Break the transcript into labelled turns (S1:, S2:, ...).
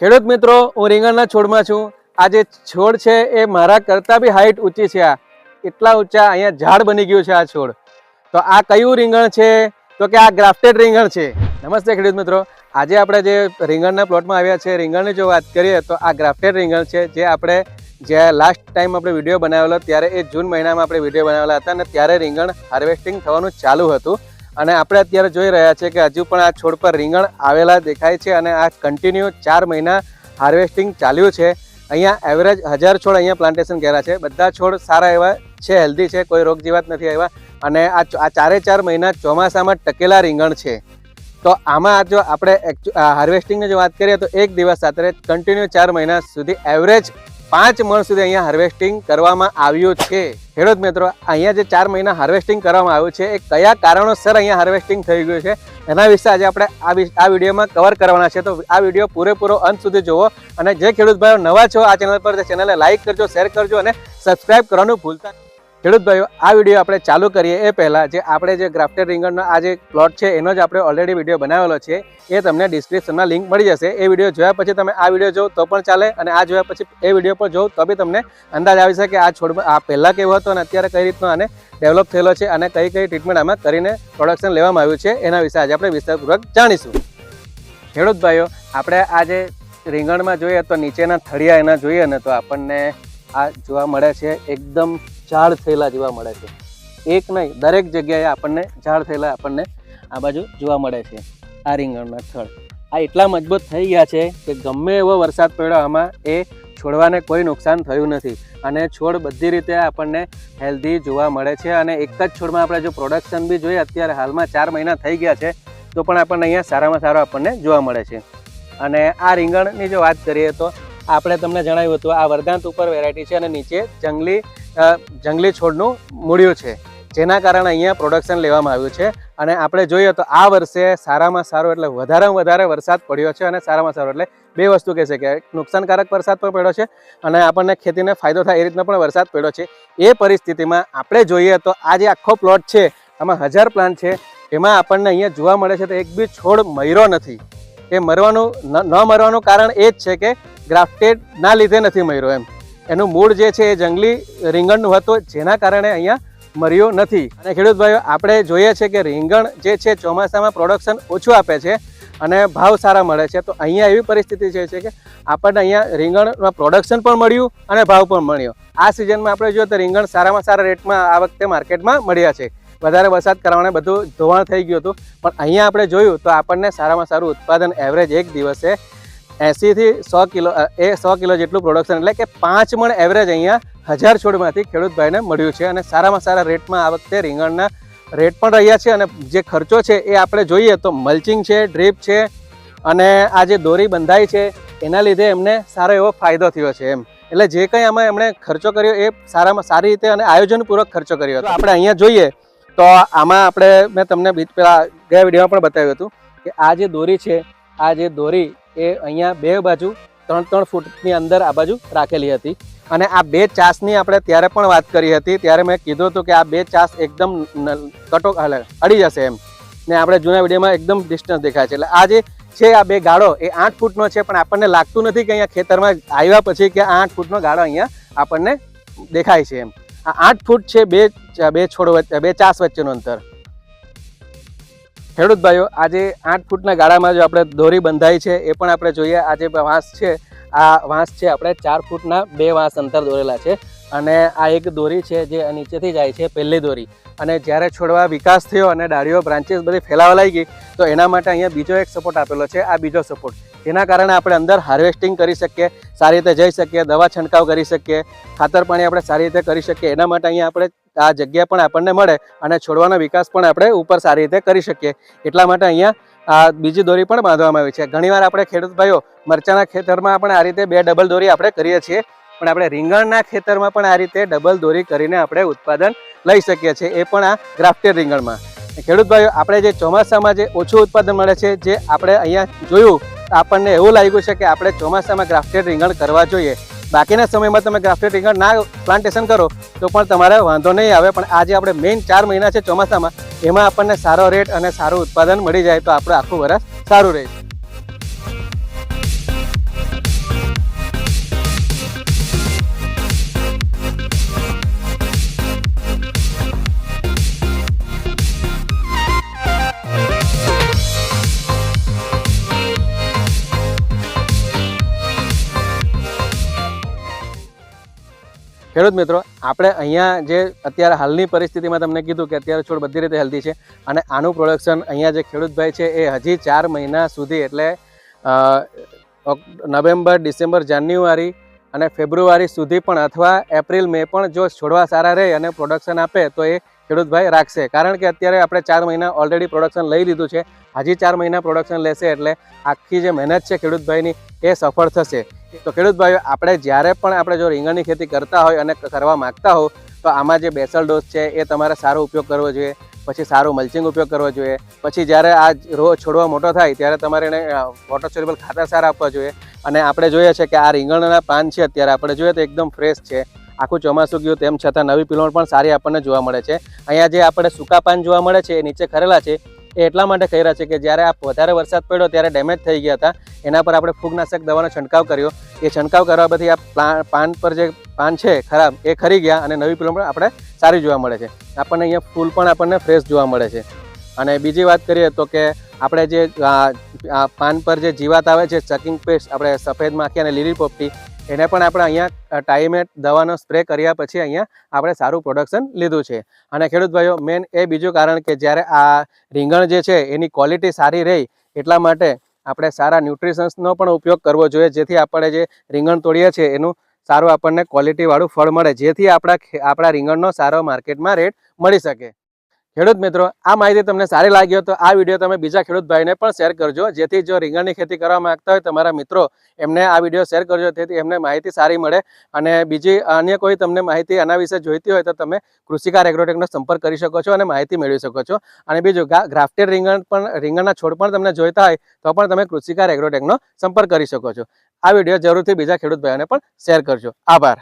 S1: ખેડૂત મિત્રો, હું રીંગણના છોડમાં છું. આ જે છોડ છે, એ મારા કરતાં બી હાઈટ ઊંચી છે આ. એટલા ઊંચા અહીંયા ઝાડ બની ગયું છે આ છોડ. તો આ કયું રીંગણ છે? તો કે આ ગ્રાફ્ટેડ રીંગણ છે. નમસ્તે ખેડૂત મિત્રો. આજે આપણે જે રીંગણના પ્લોટમાં આવ્યા છે, રીંગણની જો વાત કરીએ, તો આ ગ્રાફ્ટેડ રીંગણ છે, જે આપણે જે લાસ્ટ ટાઈમ આપણે વીડિયો બનાવેલો, ત્યારે એ જૂન મહિનામાં આપણે વીડિયો બનાવેલા હતા, અને ત્યારે રીંગણ હાર્વેસ્ટિંગ થવાનું ચાલુ હતું. અને આપણે અત્યારે જોઈ રહ્યા છીએ કે હજુ પણ આ છોડ પર રીંગણ આવેલા દેખાય છે અને આ કન્ટિન્યુ ચાર મહિના હાર્વેસ્ટિંગ ચાલ્યું છે. અહીંયા એવરેજ હજાર છોડ અહીંયા પ્લાન્ટેશન કર્યા છે. બધા છોડ સારા એવા છે હેલ્ધી છે, કોઈ રોગ જીવાત નથી આવ્યા. અને આ આ ચારે ચાર મહિના ચોમાસામાં ટકેલા રીંગણ છે. તો આમાં જો આપણે હાર્વેસ્ટિંગની જો વાત કરીએ તો એક દિવસ સાથે કન્ટિન્યુ ચાર મહિના સુધી એવરેજ પાંચ મણ સુધી અહીંયા હાર્વેસ્ટિંગ કરવામાં આવ્યું છે ખેડૂત મિત્રો, અહીંયા જે ચાર મહિના હાર્વેસ્ટિંગ કરવામાં આવ્યું છે, એ કયા કારણોસર અહીંયા હાર્વેસ્ટિંગ થઈ ગયું છે એના વિશે આજે આપણે આ આ વિડીયોમાં કવર કરવાના છે તો આ વીડિયો પૂરેપૂરો અંત સુધી જુઓ અને જે ખેડૂત ભાઈઓ નવા છો આ ચેનલ પર, તે ચેનલને લાઇક કરજો શેર કરજો અને સબસ્ક્રાઇબ કરવાનું ભૂલતા. ખેડૂત ભાઈઓ આ વીડિયો આપણે ચાલુ કરીએ એ પહેલાં જે આપણે જે ગ્રાફ્ટેડ રીંગણનો આ જે પ્લોટ છે, એનો જ આપણે ઓલરેડી વીડિયો બનાવેલો છે, એ તમને ડિસ્ક્રિપ્શનમાં લિંક મળી જશે. એ વીડિયો જોયા પછી તમે આ વીડિયો જોવો તો પણ ચાલે અને આ જોયા પછી એ વીડિયો પર જોવો તો બી તમને અંદાજ આવી શકે આ છોડ આ પહેલાં કેવો હતો અને અત્યારે કઈ રીતનો આને ડેવલપ થયેલો છે અને કઈ કઈ ટ્રીટમેન્ટ આમાં કરીને પ્રોડક્શન લેવામાં આવ્યું છે, એના વિશે આજે આપણે વિસ્તારપૂર્વક જાણીશું. ખેડૂત ભાઈઓ આપણે આ જે રીંગણમાં જોઈએ તો નીચેના થળિયા એના જોઈએ ને તો આપણને આ જોવા મળે છે, એકદમ ઝાડ થયેલા જોવા મળે છે. એક નહીં, દરેક જગ્યાએ આપણને ઝાડ થયેલા આપણને આ બાજુ જોવા મળે છે, આ રીંગણના થળ આ એટલા મજબૂત થઈ ગયા છે કે ગમે એવો વરસાદ પડ્યો, આમાં એ છોડવાને કોઈ નુકસાન થયું નથી. અને છોડ બધી રીતે આપણને હેલ્ધી જોવા મળે છે અને એક જ છોડમાં આપણે જો પ્રોડક્શન બી જોઈએ, અત્યારે હાલમાં ચાર મહિના થઈ ગયા છે, તો પણ આપણને અહીંયા સારામાં સારો આપણને જોવા મળે છે. અને આ રીંગણની જો વાત કરીએ તો આપણે તમને જણાવ્યું હતું, આ વરદાંત ઉપર વેરાયટી છે અને નીચે જંગલી જંગલી છોડનું મૂળ્યું છે, જેના કારણે અહીંયા પ્રોડક્શન લેવામાં આવ્યું છે. અને આપણે જોઈએ તો આ વર્ષે સારામાં સારો એટલે વધારેમાં વધારે વરસાદ પડ્યો છે અને સારામાં સારો એટલે બે વસ્તુ કહે છે કે નુકસાનકારક વરસાદ પણ પડ્યો છે અને આપણને ખેતીને ફાયદો થાય એ રીતનો પણ વરસાદ પડ્યો છે. એ પરિસ્થિતિમાં આપણે જોઈએ તો આ જે આખો પ્લોટ છે, આમાં હજાર પ્લાન્ટ છે, એમાં આપણને અહીંયા જોવા મળે છે તો એક બી છોડ મર્યો નથી. એ મરવાનું ન મરવાનું કારણ એ જ છે કે ગ્રાફ્ટેડ ના લીધે નથી મર્યો એમ. એનું મૂળ જે છે એ જંગલી રીંગણનું હતું, જેના કારણે અહીંયા મર્યો નથી. અને ખેડૂત ભાઈઓ, આપણે જોઈએ છે કે રીંગણ જે છે ચોમાસામાં પ્રોડક્શન ઓછું આપે છે અને ભાવ સારા મળે છે. તો અહીંયા એવી પરિસ્થિતિ છે છે કે આપણને અહીંયા રીંગણમાં પ્રોડક્શન પણ મળ્યું અને ભાવ પણ મળ્યો. આ સિઝનમાં આપણે જોઈએ તો રીંગણ સારામાં સારા રેટમાં આ વખતે માર્કેટમાં મળ્યા છે. વધારે વરસાદ કારણે બધું ધોવાણ થઈ ગયું હતું. પણ અહીંયા આપણે જોયું તો આપણને સારામાં સારું ઉત્પાદન એવરેજ એક દિવસે એંસીથી સો કિલો એ સો કિલો જેટલું પ્રોડક્શન એટલે કે પાંચ મણ એવરેજ અહીંયા હજાર છોડમાંથી ખેડૂતભાઈને મળ્યું છે અને સારામાં સારા રેટમાં આ વખતે રીંગણના રેટ પણ રહ્યા છે અને જે ખર્ચો છે એ આપણે જોઈએ તો મલ્ચિંગ છે ડ્રીપ છે અને આ જે દોરી બંધાઈ છે એના લીધે એમને સારો એવો ફાયદો થયો છે એમ. એટલે જે કંઈ આમાં એમણે ખર્ચો કર્યો એ સારામાં સારી રીતે અને આયોજનપૂર્વક ખર્ચો કર્યો હતો. આપણે અહીંયા જોઈએ તો આમાં આપણે મેં તમને પેલા ગયા વિડીયોમાં પણ બતાવ્યું હતું કે આ જે દોરી છે, આ જે દોરી એ અહીંયા બે બાજુ, ત્રણ ત્રણ ફૂટની અંદર આ બાજુ રાખેલી હતી. અને આ બે ચાસની આપણે ત્યારે પણ વાત કરી હતી. ત્યારે મેં કીધું હતું કે આ બે ચાસ એકદમ કટો અડી જશે એમ. ને આપણે જૂના વિડીયોમાં એકદમ ડિસ્ટન્સ દેખાય છે. એટલે આ જે છે આ બે ગાળો, એ આઠ ફૂટનો છે, પણ આપણને લાગતું નથી કે અહીંયા ખેતરમાં આવ્યા પછી કે આઠ ફૂટનો ગાળો અહીંયા આપણને દેખાય છે એમ. આ આઠ ફૂટ છે બે બે છોડ વચ્ચે, બે ચાસ વચ્ચેનું અંતર. ખેડૂત ભાઈઓ, આજે આઠ ફૂટના ગાળામાં જો આપણે દોરી બંધાઈ છે, એ પણ આપણે જોઈએ. આ જે વાંસ છે, આ વાંસ છે, આપણે ચાર ફૂટના બે વાંસ અંતર દોરેલા છે. અને આ એક દોરી છે, જે નીચેથી જાય છે, પહેલી દોરી. અને જ્યારે છોડવા વિકાસ થયો અને ડાળીઓ બ્રાન્ચીસ બધી ફેલાવા લાગી ગઈ, તો એના માટે અહીંયા બીજો એક સપોર્ટ આપેલો છે, આ બીજો સપોર્ટ જેના કારણે આપણે અંદર હાર્વેસ્ટિંગ કરી શકીએ, સારી રીતે જઈ શકીએ, દવા છંટકાવ કરી શકીએ, ખાતર પાણી આપણે સારી રીતે કરી શકીએ. એના માટે અહીંયા આપણે આ જગ્યા પણ આપણને મળે અને છોડવાનો વિકાસ પણ આપણે ઉપર સારી રીતે કરી શકીએ. એટલા માટે અહીંયા આ બીજી દોરી પણ બાંધવામાં આવી છે. ઘણીવાર આપણે ખેડૂત ભાઈઓ મરચાના ખેતરમાં આપણે આ રીતે બે ડબલ દોરી આપણે કરીએ છીએ. પણ આપણે રીંગણના ખેતરમાં પણ આ રીતે ડબલ દોરી કરીને આપણે ઉત્પાદન લઈ શકીએ છીએ. એ પણ આ ગ્રાફ્ટેડ રીંગણમાં. ખેડૂત ભાઈઓ, આપણે જે ચોમાસામાં જે ઓછું ઉત્પાદન મળે છે, જે આપણે અહીંયા જોયું, આપણને એવું લાગ્યું છે કે આપણે ચોમાસામાં ગ્રાફ્ટેડ રીંગણ કરવા જોઈએ. બાકીના સમયમાં તમે ગ્રાફ્ટેડ રીંગણ ના પ્લાન્ટેશન કરો, તો પણ તમારે વાંધો નહીં આવે. પણ આજે આપણે મેઇન ચાર મહિના છે ચોમાસામાં, એમાં આપણને સારો રેટ અને સારું ઉત્પાદન મળી જાય તો આપણું આખું વરસ સારું રહે ખેડૂત મિત્રો, આપણે અહીંયા જે અત્યારે હાલની પરિસ્થિતિમાં તમને કીધું કે અત્યારે છોડ બધી રીતે હેલ્ધી છે અને આનું પ્રોડક્શન અહીંયા જે ખેડૂતભાઈ છે એ હજી ચાર મહિના સુધી એટલે નવેમ્બર, ડિસેમ્બર, જાન્યુઆરી અને ફેબ્રુઆરી સુધી પણ અથવા એપ્રિલ, મે પણ જો છોડવા સારા રહે અને પ્રોડક્શન આપે તો એ ખેડૂતભાઈ રાખશે. કારણ કે અત્યારે આપણે ચાર મહિના ઓલરેડી પ્રોડક્શન લઈ લીધું છે. હજી ચાર મહિના પ્રોડક્શન લેશે એટલે આખી જે મહેનત છે ખેડૂતભાઈની એ સફળ થશે. તો ખેડૂતભાઈઓ આપણે જ્યારે પણ આપણે જો રીંગણની ખેતી કરતા હોય અને કરવા માગતા હો તો આમાં જે બેસલ ડોઝ છે એ તમારે સારો ઉપયોગ કરવો જોઈએ, પછી સારું મલ્ચિંગ ઉપયોગ કરવો જોઈએ, પછી જ્યારે આ રો છોડવા મોટો થાય ત્યારે તમારે એને વોટર ખાતર સારા આપવા જોઈએ, અને આપણે જોઈએ છે કે આ રીંગણના પાન છે અત્યારે, આપણે જોઈએ તો એકદમ ફ્રેશ છે, આખું ચોમાસું ગયું તેમ છતાં નવી પિલોણ પણ સારી આપણને જોવા મળે છે, અહીંયા જે આપણે સૂકા પાન જોવા મળે છે એ નીચે ખરેલા છે એ એટલા માટે કહી રહ્યા છે કે જ્યારે આ વધારે વરસાદ પડ્યો ત્યારે ડેમેજ થઈ ગયા હતા, એના પર આપણે ફૂગનાશક દવાનો છંટકાવ કર્યો. એ છંટકાવ કરવા પછી આ પાન પર જે પાન છે, ખરાબ, એ ખરી ગયા અને નવી પિલોણ પણ આપણે સારી જોવા મળે છે. આપણને અહીંયા ફૂલ પણ આપણને ફ્રેશ જોવા મળે છે. અને બીજી વાત કરીએ તો કે આપણે જે પાન પર જે જીવાત આવે છે ચકિંગ પેસ્ટ આપણે સફેદ માખી અને લીલી પોપટી એને પણ આપણે અહીંયા ટાઈમે દવાનો સ્પ્રે કર્યા પછી અહીંયા આપણે સારું પ્રોડક્શન લીધું છે. અને ખેડૂત ભાઈઓ મેન એ બીજું કારણ કે જ્યારે આ રીંગણ જે છે, એની ક્વોલિટી સારી રહી, એટલા માટે આપણે સારા ન્યુટ્રિશન્સનો પણ ઉપયોગ કરવો જોઈએ. જેથી આપણે જે રીંગણ તોડીએ છીએ, એનું સારું આપણને ક્વોલિટીવાળું ફળ મળે. જેથી આપણા આપણા રીંગણનો સારો માર્કેટમાં રેટ મળી શકે. ખેડૂત મિત્રો, આ માહિતી તમને સારી લાગી હોય તો આ વીડિયો તમે બીજા ખેડૂત ભાઈને પણ શેર કરજો. જેથી જો રીંગણની ખેતી કરવા માંગતા હોય તમારા મિત્રો એમને આ વીડિયો શેર કરજો તેથી એમને માહિતી સારી મળે. અને બીજી અન્ય કોઈ તમને માહિતી આના વિશે જોઈતી હોય તો તમે કૃષિકાર એગ્રોટેકનો સંપર્ક કરી શકો છો અને માહિતી મેળવી શકો છો. અને બીજું ગ્રાફ્ટેડ રીંગણ પણ, રીંગણના છોડ પણ તમને જોઈતા હોય તો પણ તમે કૃષિકાર એગ્રોટેકનો સંપર્ક કરી શકો છો. આ વીડિયો જરૂરથી બીજા ખેડૂત ભાઈઓને પણ શેર કરજો. આભાર.